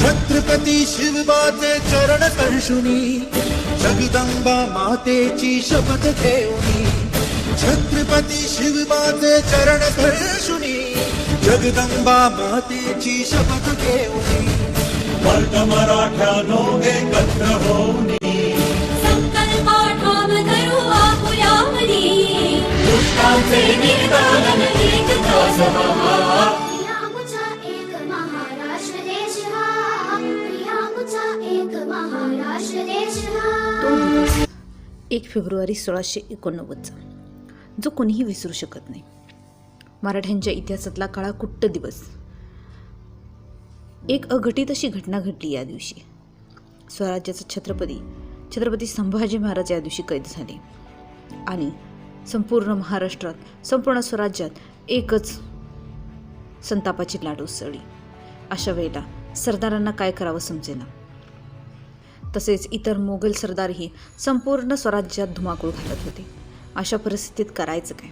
छत्रपती शिवबाचे चरण जगदंबा मातेची शपथ घेऊनी छत्रपती शिवबाचे चरण स्पर्शुनी जगदंबा मातेची शपथ घेऊनी वर्ग मराठ्यानो एकत्र होऊनी. संकल्पाठाम करू आपुयामनी दुष्टांचे निर्दालन एकताच हवा एक फेब्रुवारी सोळाशे एकोणनव्वदचा. जो कोणीही विसरू शकत नाही. मराठ्यांच्या इतिहासातला काळा कुट्ट दिवस. एक अघटित अशी घटना घडली या दिवशी. स्वराज्याचा छत्रपती छत्रपती संभाजी महाराज या दिवशी कैद झाले. आणि संपूर्ण महाराष्ट्रात संपूर्ण स्वराज्यात एकच संतापाची लाट उसळली. अशा वेळेला सरदारांना काय करावं समजेना? तसेच इतर मोगल सरदारही संपूर्ण स्वराज्यात धुमाकूळ घालत होते. अशा परिस्थितीत करायचं काय?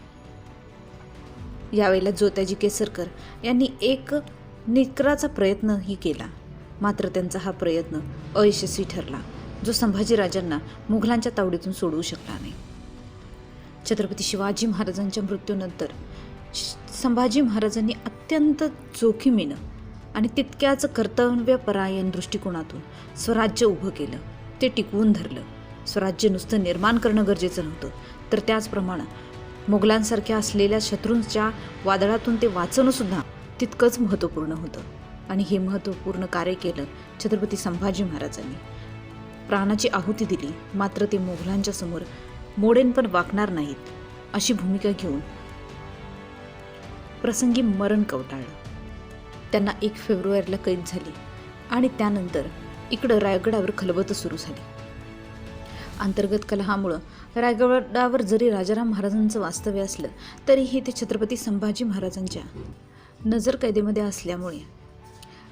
यावेळेला ज्योत्याजी केसरकर यांनी एक निकराचा प्रयत्नही केला. मात्र त्यांचा हा प्रयत्न अयशस्वी ठरला जो संभाजीराजांना मुघलांच्या तावडीतून सोडवू शकला नाही. छत्रपती शिवाजी महाराजांच्या मृत्यूनंतर संभाजी महाराजांनी अत्यंत जोखीमीनं आणि तितक्याच कर्तव्यपरायण दृष्टिकोनातून स्वराज्य उभं केलं. ते टिकवून धरलं. स्वराज्य नुसतं निर्माण करणं गरजेचं नव्हतं. तर त्याचप्रमाणे मोगलांसारख्या असलेल्या शत्रूंच्या वादळातून ते वाचणंसुद्धा तितकंच महत्त्वपूर्ण होतं. आणि हे महत्त्वपूर्ण कार्य केलं छत्रपती संभाजी महाराजांनी. प्राणाची आहुती दिली मात्र ते मोगलांच्या समोर मोडेन पण वाकणार नाहीत अशी भूमिका घेऊन प्रसंगी मरण कवटाळलं. त्यांना एक फेब्रुवारीला कैद झाली आणि त्यानंतर इकडं रायगडावर खलबत सुरू झाली. अंतर्गत कलहामुळं रायगडावर जरी राजाराम महाराजांचं वास्तव्य असलं तरीही ते छत्रपती संभाजी महाराजांच्या नजर कैदेमध्ये असल्यामुळे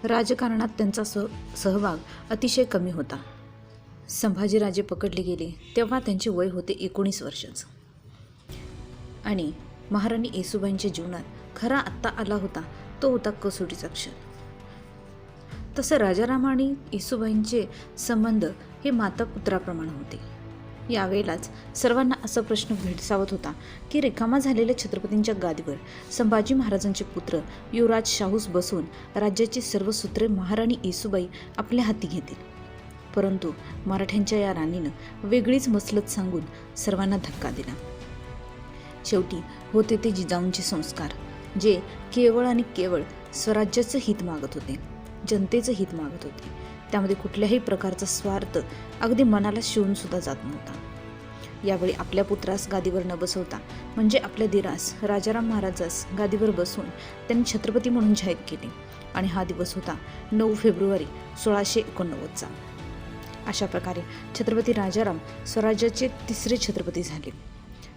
राजकारणात त्यांचा सह सहभाग अतिशय कमी होता. संभाजीराजे पकडले गेले तेव्हा त्यांचे वय होते एकोणीस वर्षाचं. आणि महाराणी येसुबाईंच्या जीवनात खरा आत्ता आला होता तो होता कसोटीचा क्षण. तसं राजाराम आणि येसुबाईंचे संबंध हे माता पुत्राप्रमाणे होते. यावेळेलाच सर्वांना असा प्रश्न भेडसावत होता की रिकामा झालेल्या छत्रपतींच्या गादीवर संभाजी महाराजांचे पुत्र युवराज शाहूस बसून राज्याची सर्व सूत्रे महाराणी येसुबाई आपल्या हाती घेतील. परंतु मराठ्यांच्या या राणीनं वेगळीच मसलत सांगून सर्वांना धक्का दिला. शेवटी होते ते जिजाऊंचे संस्कार. जे केवळ आणि केवळ स्वराज्याचं हित मागत होते जनतेचं हित मागत होते. त्यामध्ये कुठल्याही प्रकारचा स्वार्थ अगदी मनाला शिवून सुद्धा जात नव्हता. यावेळी आपल्या पुत्रास गादीवर न बसवता म्हणजे आपल्या दिरास राजाराम महाराजास गादीवर बसवून त्यांनी छत्रपती म्हणून जाहीर केले आणि हा दिवस होता नऊ फेब्रुवारी सोळाशे एकोणनव्वदचा अशा प्रकारे छत्रपती राजाराम स्वराज्याचे तिसरे छत्रपती झाले.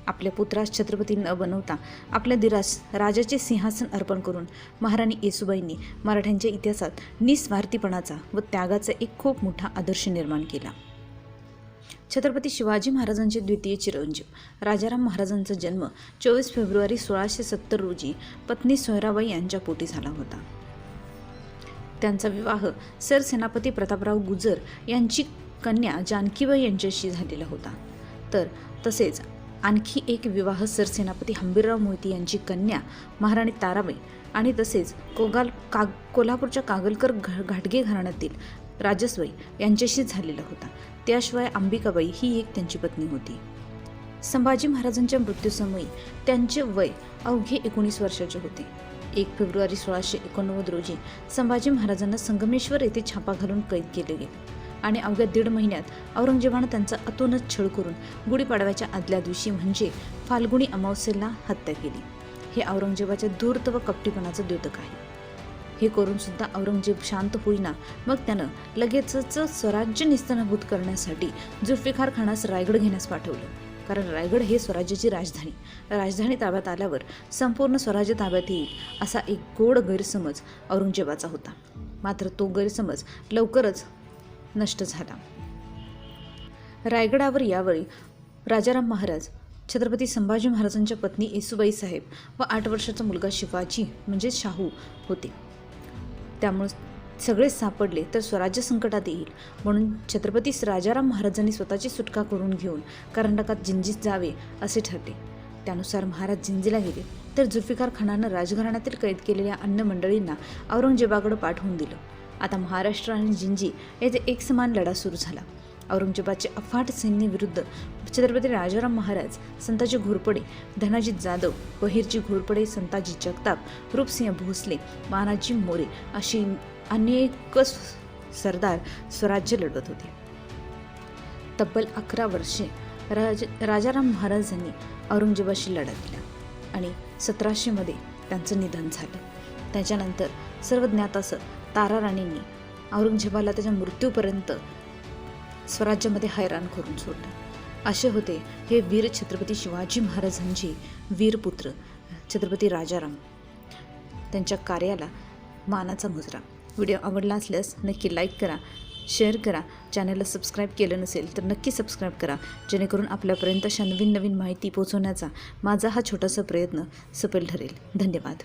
आपल्या पुत्रास छत्रपती न बनवता आपल्या दिरास राजाचे सिंहासन अर्पण करून महाराणी येसुबाईंनी मराठ्यांच्या इतिहासात निस्वार्थीपणाचा व त्यागाचा एक खूप मोठा आदर्श निर्माण केला. छत्रपती शिवाजी महाराजांचे द्वितीय चिरंजीव राजाराम महाराजांचा जन्म चोवीस फेब्रुवारी सोळाशे सत्तर रोजी पत्नी सोयराबाई यांच्या पोटी झाला होता. त्यांचा विवाह सरसेनापती प्रतापराव गुजर यांची कन्या जानकीबाई यांच्याशी झालेला होता. तर तसेच आणखी एक विवाह सरसेनापती हंबीरराव मोहिती यांची कन्या महाराणी ताराबाई आणि तसेच कोगाल काग कोल्हापूरच्या कागलकर घ घाटगे घराण्यातील राजसबाई यांच्याशी झालेला होता. त्याशिवाय अंबिकाबाई ही एक त्यांची पत्नी होती. संभाजी महाराजांच्या मृत्यूसमयी त्यांचे वय अवघे एकोणीस वर्षाचे होते. एक फेब्रुवारी सोळाशे एकोणनव्वद रोजी संभाजी महाराजांना संगमेश्वर येथे छापा घालून कैद केले गेले. आणि अवघ्या दीड महिन्यात औरंगजेबानं त्यांचा अतोनच छळ करून गुढीपाडव्याच्या आदल्या दिवशी म्हणजे फाल्गुणी अमावस्येला हत्या केली. हे औरंगजेबाच्या धूर्त व कपटीपणाचं द्योतक आहे. हे करून सुद्धा औरंगजेब शांत होईना मग त्यानं लगेचच स्वराज्य निस्तनाभूत करण्यासाठी जुल्फिकार खानास रायगड घेण्यास पाठवलं. कारण रायगड हे स्वराज्याची राजधानी. राजधानी ताब्यात आल्यावर संपूर्ण स्वराज्य ताब्यात येईल असा एक गोड गैरसमज औरंगजेबाचा होता. मात्र तो गैरसमज लवकरच नष्ट झाला. रायगडावर यावेळी राजाराम महाराज छत्रपती संभाजी महाराजांच्या पत्नी येसुबाई साहेब व आठ वर्षाचा मुलगा शिवाजी म्हणजे शाहू होते. त्यामुळे सगळेच सापडले तर स्वराज्य संकटात येईल म्हणून छत्रपती राजाराम महाराजांनी स्वतःची सुटका करून घेऊन कर्नाटकात जिंजीत जावे असे ठरले. त्यानुसार महाराज जिंजीला गेले तर जुल्फिकार खानानं राजघराण्यातील कैद केलेल्या अन्य मंडळींना औरंगजेबाकडे पाठवून दिलं. आता महाराष्ट्र आणि जिंजी येथे एक समान लढा सुरू झाला. औरंगजेबाचे अफाट सैन्यविरुद्ध छत्रपती राजाराम महाराज संताजी घोरपडे धनाजी जाधव बहिरजी घोरपडे संताजी जगताप रूपसिंह भोसले मानाजी मोरे अशी अनेक सरदार स्वराज्य लढवत होते. तब्बल अकरा वर्षे राज राजाराम महाराजांनी औरंगजेबाशी लढा दिला आणि सतराशेमध्ये त्यांचं निधन झालं. त्याच्यानंतर सर्व ज्ञात असं तारा राणींनी औरंगजेबाला त्याच्या मृत्यूपर्यंत स्वराज्यामध्ये हैराण करून सोडलं. असे होते हे वीर छत्रपती शिवाजी महाराजांचे वीरपुत्र छत्रपती राजाराम. त्यांच्या कार्याला मानाचा मुजरा. व्हिडिओ आवडला असल्यास नक्की लाईक करा शेअर करा. चॅनलला सबस्क्राईब केलं नसेल तर नक्की सबस्क्राईब करा. जेणेकरून आपल्यापर्यंत अशा नवीन नवीन माहिती पोहोचवण्याचा माझा हा छोटासा प्रयत्न सफल ठरेल. धन्यवाद.